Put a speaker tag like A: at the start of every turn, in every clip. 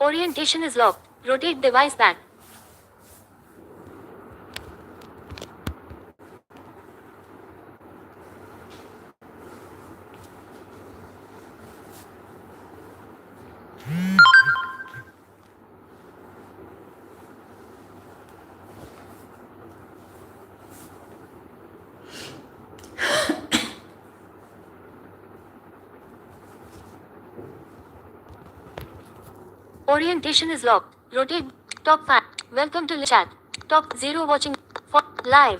A: Orientation is locked. Rotate device back. Orientation is locked. Rotate top 5. Welcome to chat. Top 0 watching for live.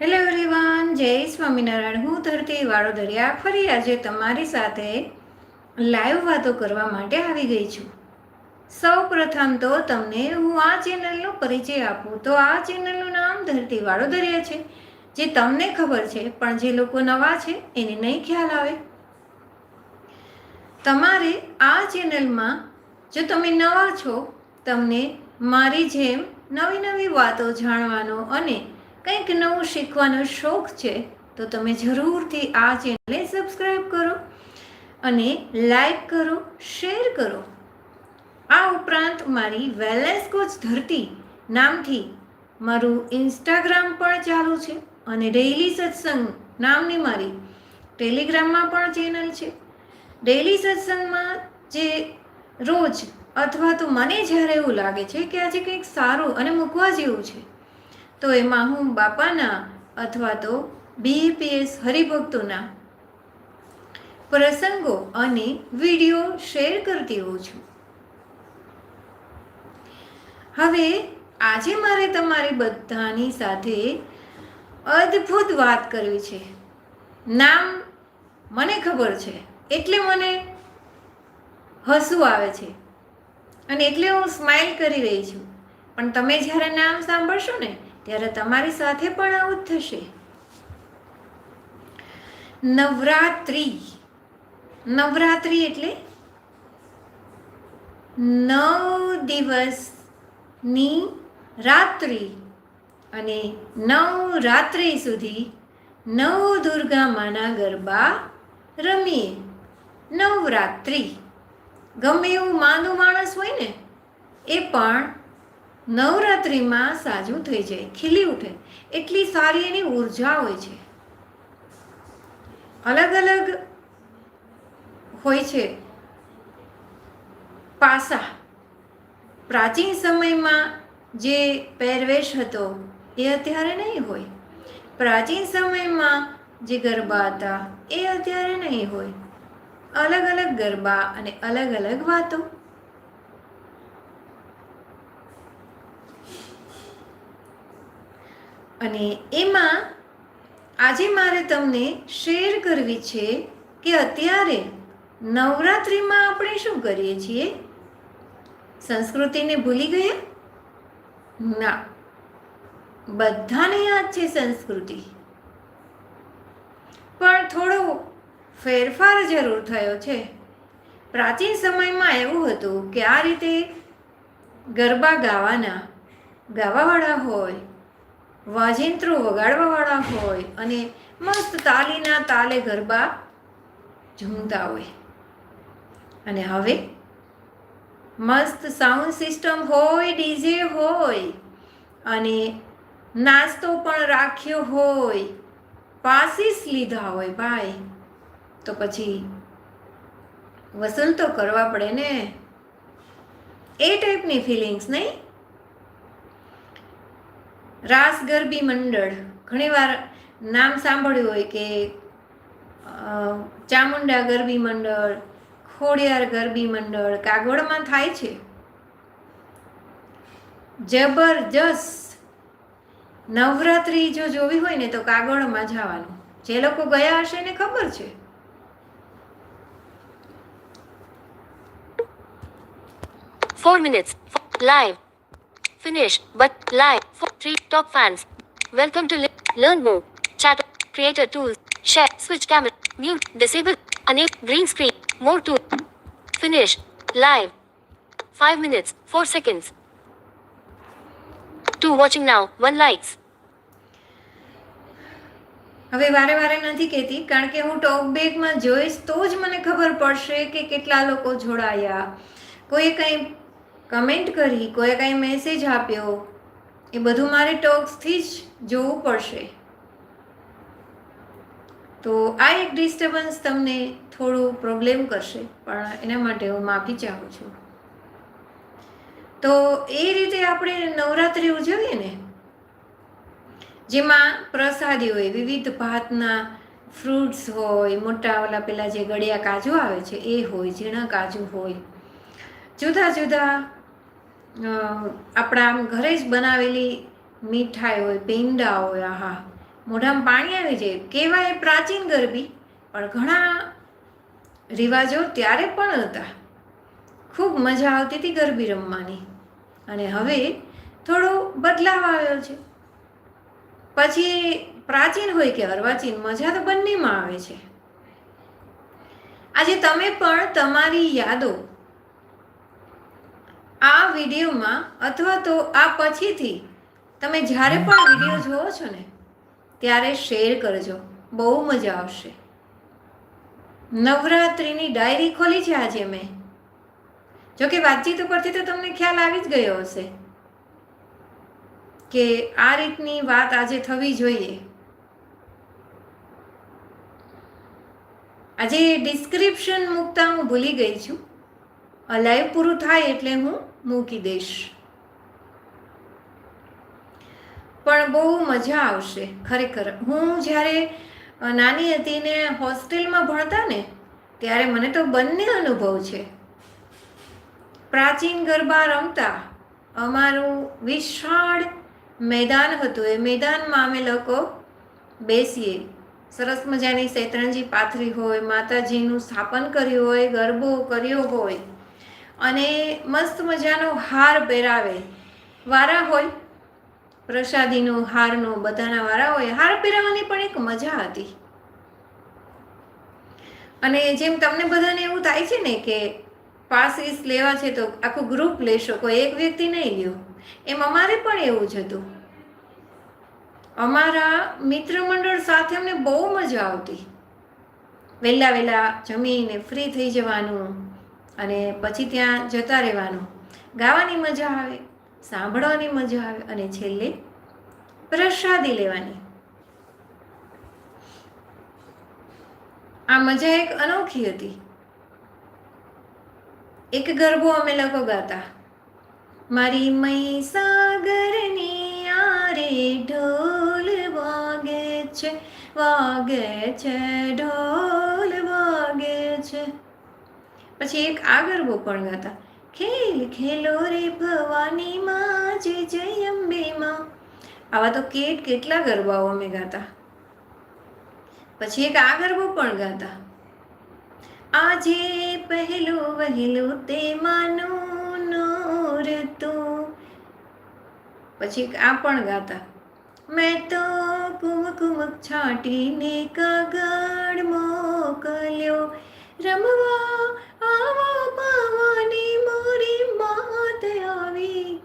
B: Hello everyone જય સ્વામિનારાયણ હું ધરતી વાડોદરિયા ફરી આજે તમારી સાથે લાઈવ વાતો કરવા માટે આવી ગઈ છું સૌ પ્રથમ તો તમને હું આ ચેનલનો પરિચય આપું તો આ ચેનલનું નામ ધરતી વાડોદરિયા છે જે તમને ખબર છે, પણ જે લોકો નવા છે, એને નહીં ખ્યાલ આવે. તમારે આ ચેનલમાં જો તમે નવા છો, તમને મારી જેમ નવી નવી વાતો જાણવાનો અને કંઈક નવું શીખવાનો શોખ છે, તો તમે જરૂરથી આ ચેનલને સબસ્ક્રાઈબ કરો અને લાઈક કરો, શેર કરો. આ ઉપરાંત મારી વેલેન્સ કોચ ધરતી નામથી મારું ઇન્સ્ટાગ્રામ પણ ચાલુ છે. અને ડેઇલી સત્સંગ નામની મારી ટેલિગ્રામમાં પણ ચેનલ છે. ડેઈલી સત્સંગમાં જે રોજ અથવા તો મને જ્યારે એવું લાગે છે કે આજે કંઈક સારું અને મૂકવા જેવું છે, તો એમાં હું બાપાના અથવા તો બીપીએસ હરિભક્તોના પ્રસંગો અને વીડિયો શેર કરતી હોઉં છું. હવે આજે મારે તમારી બધાની સાથે અદ્ભુત વાત કરવી છે. નામ મને ખબર છે. એટલે મને હસવું આવે છે. અને એટલે હું સ્માઇલ કરી રહી છું. પણ તમે જ્યારે નામ સાંભળશો ને, ત્યારે તમારી સાથે પણ આવું જ થશે. નવરાત્રિ. નવરાત્રિ એટલે નવ દિવસની રાત્રિ. અને નવ રાત્રિ સુધી નવ દુર્ગા માના ગરબા રમીએ. નવરાત્રિ. ગમે એવું માંદું માણસ હોય ને, એ પણ નવરાત્રિમાં સાજું થઈ જાય, ખીલી ઉઠે. એટલી સારી એની ઊર્જા હોય છે. અલગ અલગ હોય છે. પાસા. પ્રાચીન સમયમાં જે પહેરવેશ હતો એ અત્યારે નહીં હોય. પ્રાચીન સમયમાં જે ગરબા હતા, એ અત્યારે નહીં હોય. અલગ અલગ ગરબા અને અલગ અલગ વાતો. અને એમાં આજે મારે તમને શેર કરવી છે કે અત્યારે નવરાત્રિમાં આપણે શું કરીએ છીએ? સંસ્કૃતિને ભૂલી ગયા? ના. બધાને યાદ છે સંસ્કૃતિ. પણ થોડો ફેરફાર જરૂર થયો છે. પ્રાચીન સમયમાં એવું હતું કે આ રીતે ગરબા ગાવાના, ગાવાવાળા હોય, વાજિંત્રો વગાડવાવાળા હોય અને મસ્ત તાલીના તાલે ગરબા ઝૂમતા હોય. અને હવે મસ્ત સાઉન્ડ સિસ્ટમ હોય, ડીજે હોય અને નાસ્તો પણ રાખ્યો હોય, પાસીસ લીધા હોય ભાઈ. તો પછી વસૂલ તો કરવા પડે ને. એ ટાઈપની ફિલિંગ્સ નહીં? રાસ ગરબી મંડળ. ઘણીવાર નામ સાંભળ્યું હોય કે ચામુંડા ગરબી મંડળ, ખોડિયાર ગરબી મંડળ કાગોળમાં થાય છે. જબરજસ્ત નવરાત્રિ જો જોવી હોય ને તો કાગવડમાં જવાનું જે લોકો ગયા હશે એને ખબર છે.
A: F- live. Finish. But live. For three top fans. Welcome to li- learn more. Chat. Creator tools. Share. Switch camera. Mute. Disable. Enable. Green screen. More tool. Finish. Live. Five minutes. Four seconds. Two watching now. One likes.
B: હવે વારે વારે નથી કહેતી, કારણ કે હું talk બેગમાં જોઈશ તો જ મને ખબર પડશે કે કેટલા લોકો જોડાયા. કોઈએ કંઈ કમેન્ટ કરી, કોઈએ કંઈ મેસેજ આપ્યો, એ બધું મારે ટોક્સથી જ જોવું પડશે. તો આ એક ડિસ્ટર્બન્સ તમને થોડું પ્રોબ્લેમ કરશે, પણ એના માટે હું માફી ચાહું છું. તો એ રીતે આપણે નવરાત્રિ ઉજવીએ ને જેમાં પ્રસાદી હોય, વિવિધ ભાતના ફ્રૂટ્સ હોય, મોટા ઓલા પેલા જે ગળ્યા કાજુ આવે છે, એ હોય, ઝીણા કાજુ હોય. જુદા જુદા આપણા આમ ઘરે જ બનાવેલી મીઠાઈ હોય પેંડા હોય, આહા. મોઢામાં પાણી આવી જાય. કહેવાય પ્રાચીન ગરબી, પણ ઘણા રિવાજો ત્યારે પણ હતા. ખૂબ મજા આવતી હતી ગરબી રમવાની. અને હવે થોડો બદલાવ આવ્યો છે. પછી પ્રાચીન હોય કે અર્વાચીન, મજા તો બંનેમાં આવે છે. આજે તમે પણ તમારી યાદો આ વિડીયોમાં અથવા તો આ પછીથી તમે જ્યારે પણ વીડિયો જુઓ છો ને, ત્યારે શેર કરજો. બહુ મજા આવશે. નવરાત્રિની ડાયરી ખોલી છે આજે મેં. જોકે વાતચીત ઉપરથી તો તમને ખ્યાલ આવી જ ગયો હશે. કે આ રીતની વાત આજે થવી જોઈએ. આજે ડિસ્ક્રિપ્શન મૂકતા હું ભૂલી ગઈ છું. લાઈવ પૂરું થાય એટલે હું મૂકી દઈશ. પણ બહુ મજા આવશે, ખરેખર. હું જ્યારે નાની હતી ને હોસ્ટેલમાં ભણતા ને, ત્યારે મને તો બંને અનુભવ છે. પ્રાચીન ગરબા રમતા, અમારું વિશાળ મેદાન હતું. એ મેદાનમાં અમે લોકો બેસીએ. સરસ મજાની શેતરંજી પાથરી હોય, માતાજીનું સ્થાપન કર્યું હોય, ગરબો કર્યો હોય અને મસ્ત મજાનો હાર પહેરાવે. વારા હોય, પ્રસાદીનો, હારનો, બધાના વારા હોય. હાર પહેરાવવાની પણ એક મજા હતી. અને જેમ તમને બધાને એવું થાય છે ને કે પાસીસ લેવા છે તો આખું ગ્રુપ લેશો, કોઈ એક વ્યક્તિ નહીં લ્યો. એમ અમારે પણ એવું જ હતું. અમારા મિત્ર મંડળ સાથે અમને બહુ મજા આવતી. વહેલા વહેલા જમીને ફ્રી થઈ જવાનું અને પછી ત્યાં જતા રહેવાનું. ગાવાની મજા આવે, સાંભળવાની મજા આવે અને છેલ્લે પ્રસાદી લેવાની. આ મજા એક અનોખી હતી. એક ગરબો અમે લોકો ગાતા. મારી મહીસાગરની આરે ઢોલ વાગે છે વાગે છે, ઢોલ વાગે છે. પછી એક આગરબો પણ ગાતા, ખેલ, ખેલો રે ભવાની માં જય જય અંબે માં આવા તો કેટ કેટલા ગરબાઓ અમે ગાતા. પછી એક આ ગરબો પણ ગાતા, આજે પહેલું વહેલું તે માનું નૂર તું પછી આ પણ ગાતા, મેં તો કુમક કુમક છાંટીને કાગળ મોકલ્યો. રમવા આવો પાવાની મોરી માત આવી.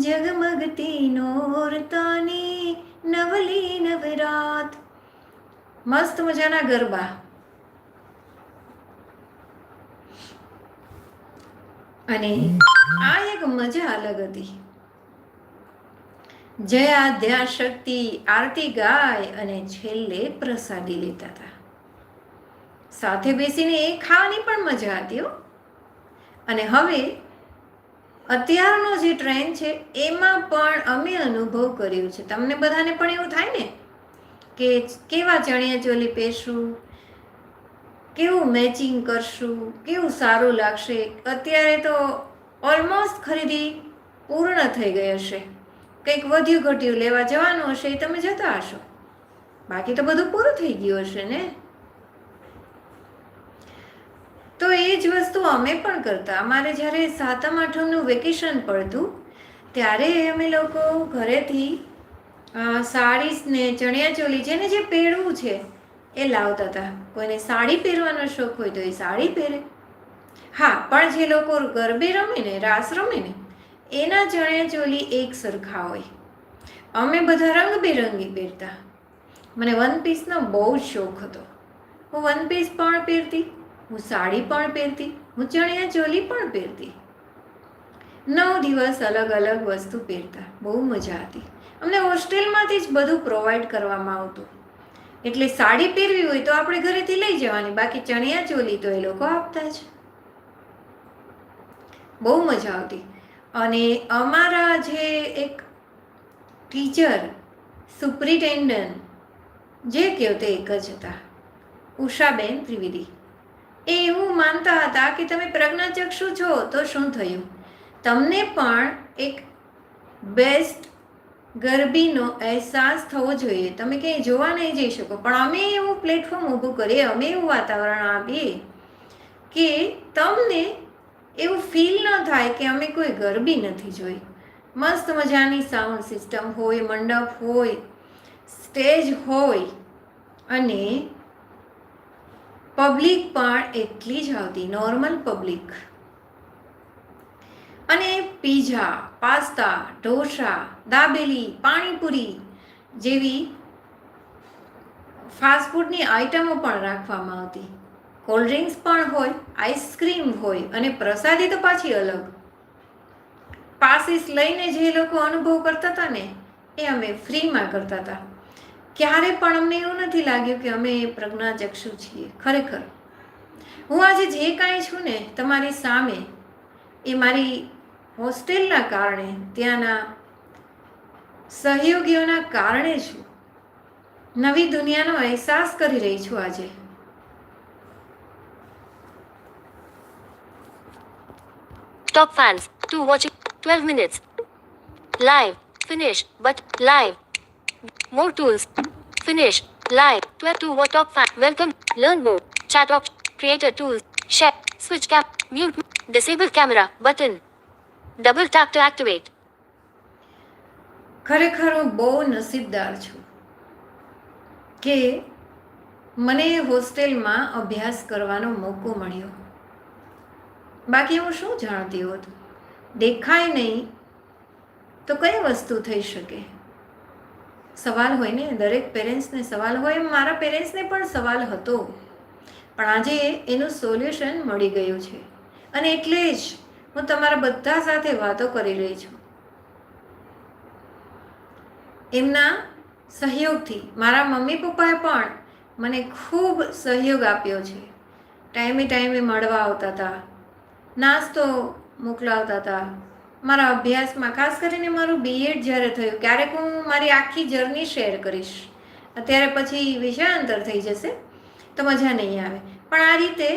B: જગમગતી નોરતાની નવલી નવરાત. મસ્ત મજાના ગરબા. અને આ એક મજા અલગ હતી. જયા ધ્યા શક્તિ આરતી ગાય અને છેલ્લે પ્રસાદી લેતા હતા. સાથે બેસીને એ ખાવાની પણ મજા હતી હો. અને હવે અત્યારનો જે ટ્રેન્ડ છે એમાં પણ અમે અનુભવ કર્યો છે. તમને બધાને પણ એવું થાય ને? કે કેવા ચણિયા ચોલી પહેરશું? કેવું મેચિંગ કરશું, કેવું સારું લાગશે? અત્યારે તો ઓલમોસ્ટ ખરીદી પૂર્ણ થઈ ગઈ હશે. કંઈક વધ્યું ઘટ્યું લેવા જવાનું હશે, એ તમે જતા હશો. બાકી તો બધું પૂરું થઈ ગયું હશે ને? તો એ જ વસ્તુ અમે પણ કરતા. અમારે જ્યારે સાતમ, આઠમનું વેકેશન પડતું, ત્યારે અમે લોકો ઘરેથી સાડીસ ને ચણિયા ચોલી જેને જે પહેરવું છે એ લાવતા હતા. કોઈને સાડી પહેરવાનો શોખ હોય તો એ સાડી પહેરે. હા, પણ જે લોકો ગરબે રમે ને, રાસ રમે ને, એના ચણિયા ચોલી એક સરખા હોય. અમે બધા રંગબેરંગી પહેરતા. મને વન પીસનો બહુ જ શોખ હતો. હું વન પીસ પણ પહેરતી, હું સાડી પણ પહેરતી, હું ચણિયા ચોલી પણ પહેરતી. નવ દિવસ અલગ અલગ વસ્તુ પહેરતા. બહુ મજા હતી. અમને હોસ્ટેલમાંથી જ બધું પ્રોવાઈડ કરવામાં આવતું. એટલે સાડી પહેરવી હોય તો આપણે ઘરેથી લઈ જવાની. બાકી ચણિયા ચોલી તો એ લોકો આપતા જ. બહુ મજા આવતી. અને અમારા જે એક ટીચર, સુપ્રિન્ટેન્ડન્ટ, જે કહો તે એક જ હતા, ઉષાબેન ત્રિવેદી. એ એવું માનતા હતા કે તમે પ્રજ્ઞાચક્ષુ છો તો શું થયું? તમને પણ એક બેસ્ટ ગરબીનો અહેસાસ થવો જોઈએ. તમે ક્યાંય જોવા નહીં જઈ શકો. પણ અમે એવું પ્લેટફોર્મ ઊભું કરીએ, અમે એવું વાતાવરણ આપીએ કે તમને એવું ફીલ ન થાય કે અમે કોઈ ગરબી નથી જોઈ. મસ્ત મજાની સાઉન્ડ સિસ્ટમ હોય, મંડપ હોય સ્ટેજ હોય અને પબ્લિક પણ એટલી જ આવતી. નોર્મલ પબ્લિક અને પીઝા, પાસ્તા, ઢોસા, દાબેલી, પાણીપુરી જેવી ફાસ્ટફૂડની આઇટમો પણ રાખવામાં આવતી. કોલ્ડ ડ્રિંક્સ પણ હોય આઈસ્ક્રીમ હોય અને પ્રસાદી તો પાછી અલગ. પાસીસ લઈને જે લોકો અનુભવ કરતા હતા ને, એ અમે ફ્રીમાં કરતા હતા. ક્યારે પણ અમને એવું નથી લાગ્યું કે અમે પ્રજ્ઞાચક્ષુ છીએ, ખરેખર. હું આજે જે કાંઈ છું ને, તમારી સામે એ મારી હોસ્ટેલના કારણે ત્યાંના સહયોગીઓના કારણે જ નવી દુનિયાનો અહેસાસ કરી રહી છું આજે
A: Top fans. To watch 12 minutes. Live. Finish. But live. More tools. Finish. Live. 12 to watch top fan. Welcome. Learn more. Chat option. Creator tools. Share. Switch cap. Mute. Disable camera button. Double tap to activate
B: ખરેખર હું બહુ નસીબદાર છું કે મને હોસ્ટેલમાં અભ્યાસ કરવાનો મોકો મળ્યો. બાકી હું શું જાણતી હોત? દેખાય નહીં તો કઈ વસ્તુ થઈ શકે? સવાલ હોય ને, દરેક પેરેન્ટ્સને સવાલ હોય એમ મારા પેરેન્ટ્સને પણ સવાલ હતો. પણ આજે એનું સોલ્યુશન મળી ગયું છે. અને એટલે જ હું તમારા બધા સાથે વાતો કરી રહી છું. એમના સહયોગથી મારા મમ્મી પપ્પાએ પણ મને ખૂબ સહયોગ આપ્યો છે. ટાઈમે ટાઈમે મળવા આવતા હતા, નાસ્તો મોકલાવતા હતા. મારા અભ્યાસમાં ખાસ કરીને મારું બીએડ જ્યારે થયું ક્યારેક હું મારી આખી જર્ની શેર કરીશ. અત્યારે પછી વિષયાંતર થઈ જશે તો મજા નહીં આવે. પણ આ રીતે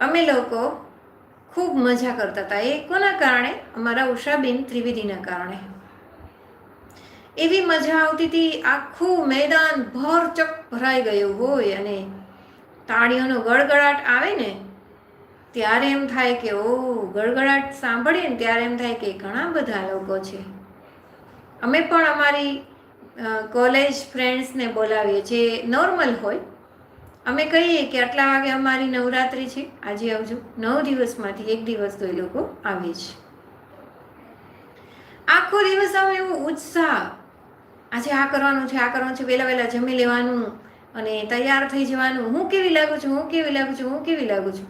B: અમે લોકો ખૂબ મજા કરતા હતા. એ કોના કારણે? અમારા ઉષાબેન ત્રિવેદીના કારણે. એવી મજા આવતી હતી, આખું મેદાન ભરચક ભરાઈ ગયું હોય અને તાળીઓનો ગળગળાટ આવે ને, ત્યારે એમ થાય કે, ઓ ગળગળાટ સાંભળીએ ને ત્યારે એમ થાય કે ઘણા બધા લોકો છે. અમે પણ અમારી કોલેજ ફ્રેન્ડ્સને બોલાવીએ જે નોર્મલ હોય અમે કહીએ કે આટલા વાગે અમારી નવરાત્રિ છે. આજે આવજો. નવ દિવસમાંથી એક દિવસ તો એ લોકો આવે છે આખો દિવસ અમે એવો ઉત્સાહ. આજે આ કરવાનું છે, આ કરવાનું છે, વહેલા વહેલા જમી લેવાનું અને તૈયાર થઈ જવાનું. હું કેવી લાગુ છું, હું કેવી લાગુ છું, હું કેવી લાગુ છું?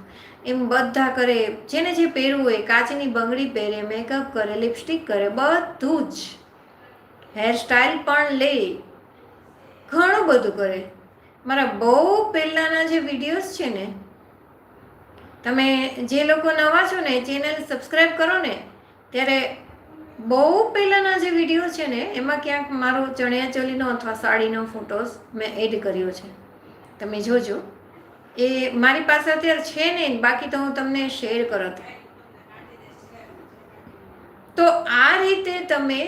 B: એમ બધા કરે. જેને જે પહેરવું હોય, કાચની બંગડી પહેરે મેકઅપ કરે લિપસ્ટિક કરે, બધું જ. હેરસ્ટાઈલ પણ લે. ઘણું બધું કરે. મારા બહુ પહેલાંના જે વિડીયોઝ છે ને, તમે જે લોકો નવા છો ને, ચેનલ સબસ્ક્રાઈબ કરો ને, ત્યારે બહુ પહેલાંના જે વીડિયો છે ને, એમાં ક્યાંક મારો ચણિયા ચોલીનો અથવા સાડીનો ફોટોસ મેં એડ કર્યો છે. તમે જોજો. એ મારી પાસે અત્યારે છે નહીં બાકી તો હું તમને શેર કરત. તો આ રીતે તમે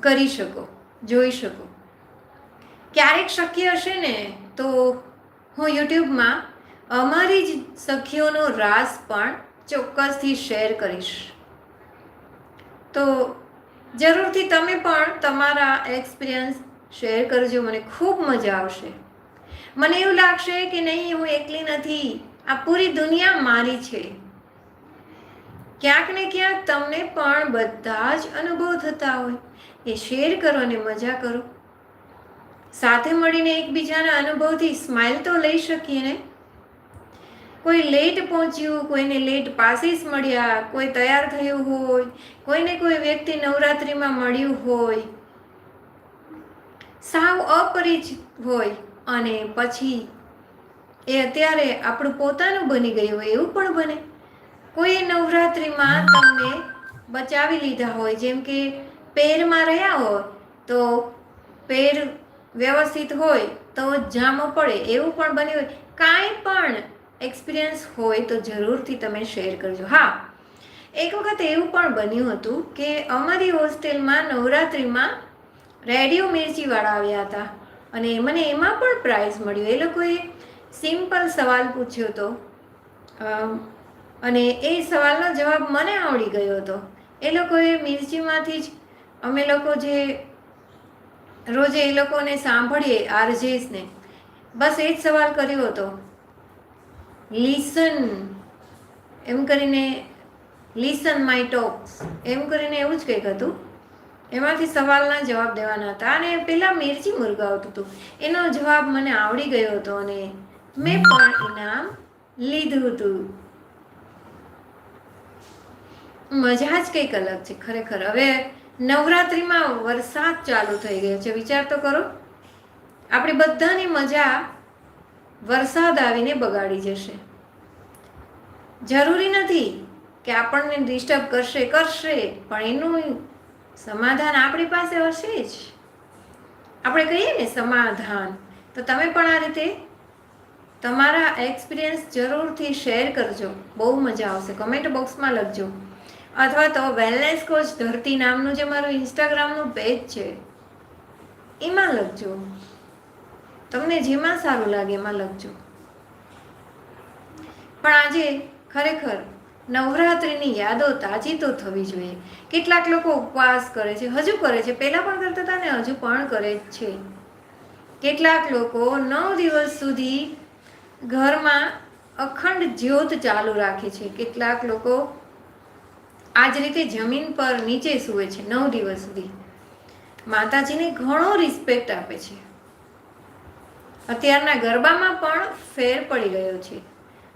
B: કરી શકો, જોઈ શકો. ક્યારેક શક્ય હશે ને, તો હું યુટ્યુબમાં અમારી જ સખીઓનો રાસ પણ ચોક્કસથી શેર કરીશ. તો જરૂરથી તમે પણ તમારા એક્સપિરિયન્સ શેર કરજો, મને ખૂબ મજા આવશે. મને એવું લાગશે કે નહીં, હું એકલી નથી, આ પૂરી દુનિયા મારી છે. ક્યાંક ને ક્યાંક તમને પણ બધા જ અનુભવ થતા હોય. એ શેર કરો અને મજા કરો. સાથે મળીને એકબીજાના અનુભવથી સ્માઇલ તો લઈ શકીએ ને? કોઈ લેટ પહોંચ્યું, કોઈને લેટ પાસીસ મળ્યા, કોઈ તૈયાર થયું હોય, કોઈને કોઈ વ્યક્તિ નવરાત્રિમાં મળ્યું હોય. સાવ અપરિચિત હોય અને પછી એ અત્યારે આપણું પોતાનું બની ગયું હોય એવું પણ બને. કોઈ નવરાત્રિમાં તમને બચાવી લીધા હોય, જેમ કે પેરમાં રહ્યા હોય, તો પેર વ્યવસ્થિત હોય તો જામો પડે, એવું પણ બન્યું હોય. કાંઈ પણ એક્સપિરિયન્સ હોય તો જરૂરથી તમે શેર કરજો. હા, એક વખત એવું પણ બન્યું હતું કે અમારી હોસ્ટેલમાં નવરાત્રિમાં રેડિયો મિર્ચીવાળા આવ્યા હતા અને મને એમાં પણ પ્રાઇઝ મળ્યો. એ લોકોએ સિમ્પલ સવાલ પૂછ્યો હતો. અને એ સવાલનો જવાબ મને આવડી ગયો હતો. એ લોકોએ મિર્ચીમાંથી જ અમે લોકો જે રોજે એ લોકોને સાંભળીએ આરજેસને બસ એ જ સવાલ કર્યો હતો. લિસન એમ કરીને લિસન માય ટોક્સ એમ કરીને એવું જ કંઈક હતું. એમાંથી સવાલના જવાબ દેવાના હતા અને પહેલાં મિર્ચી મુર્ગા આવતું હતું. એનો જવાબ મને આવડી ગયો હતો અને મેં પણ ઇનામ લીધું હતું. મજા જ કંઈક અલગ છે ખરેખર. હવે નવરાત્રિમાં વરસાદ ચાલુ થઈ ગયો છે. વિચાર તો કરો, આપણે બધાની મજા વરસાદ આવીને બગાડી જશે. જરૂરી નથી કે આપણને ડિસ્ટર્બ કરશે કરશે, પણ એનું સમાધાન આપણી પાસે હશે જ. આપણે કહીએ ને સમાધાન. તો તમે પણ આ રીતે તમારા એક્સપિરિયન્સ જરૂરથી શેર કરજો. બહુ મજા આવશે. કમેન્ટ બોક્સમાં લખજો. અથવા તો વેલનેસ કોચ ધરતી નામનું જે મારું ઇન્સ્ટાગ્રામનું પેજ છે, એમાં લખજો. તમને જેમાં સારું લાગે એમાં લખજો. પણ આજે ખરેખર નવરાત્રિની યાદો તાજી તો થવી જોઈએ. કેટલાક લોકો ઉપવાસ કરે છે, હજુ કરે છે, પહેલાં પણ કરતા હતા ને હજુ પણ કરે જ છે. કેટલાક લોકો નવ દિવસ સુધી ઘરમાં અખંડ જ્યોત ચાલુ રાખે છે. કેટલાક લોકો આ જ રીતે જમીન પર નીચે સૂવે છે નવ દિવસ સુધી. માતાજીને ઘણો રિસ્પેક્ટ આપે છે. અત્યારના ગરબામાં પણ ફેર પડી ગયો છે.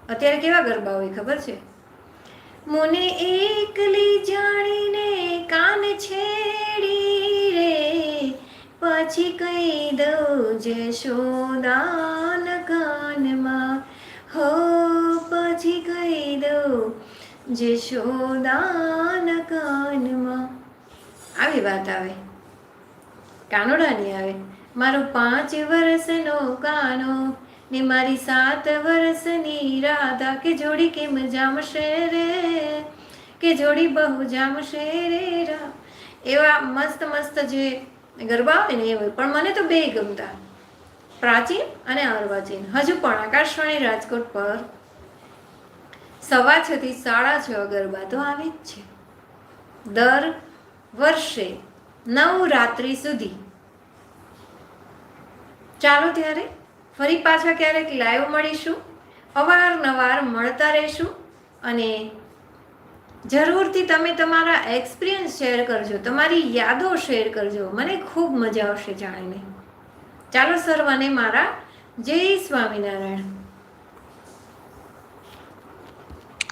B: અત્યારે કેવા ગરબા હોય ખબર છે? મને એકલી જાણીને કાન છેડી રે, પછી કહી દઉં શોદાન કાનમાં. હો, પછી કહી દઉં જશોદાન કાનમાં આવી વાત આવે. કાનોડાની આવે. મારો પાંચ વર્ષનો કાનો ને મારી સાત વર્ષની રાધા કે જોડી કેમ જામશે રે? કે જોડી બહુ જામશે રે રા? એવા મસ્ત મસ્ત જે ગરબા આવે ને એ પણ મને તો બે ગમતા. પ્રાચીન અને અર્વાચીન. હજુ પણ આકાશવાણી રાજકોટ પર સવા છ થી સાડા છ ગરબા તો આવે જ છે. દર વર્ષે નવ રાત્રિ સુધી. ચાલો ત્યારે ફરી પાછા ક્યારેક લાઈવ મળીશું, અવારનવાર મળતા રહીશું અને જરૂરથી તમે તમારા એક્સપિરિયન્સ શેર કરજો, તમારી યાદો શેર કરજો. મને ખૂબ મજા આવશે જાણીને. ચાલો સર્વને મારા જય Swaminarayan.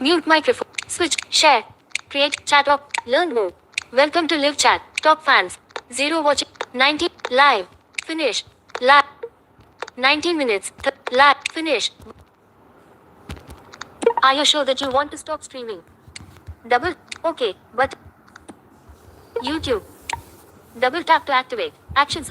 A: Mute microphone. Switch. Share. Create. Chat up. Learn more. Welcome to Live Chat. Top fans. Zero watching. 90. Live. Finish. Live. 19 minutes. Th- live. Finish. Are you sure that you want to stop streaming? Double. Okay, but. YouTube. Double tap to activate. Actions.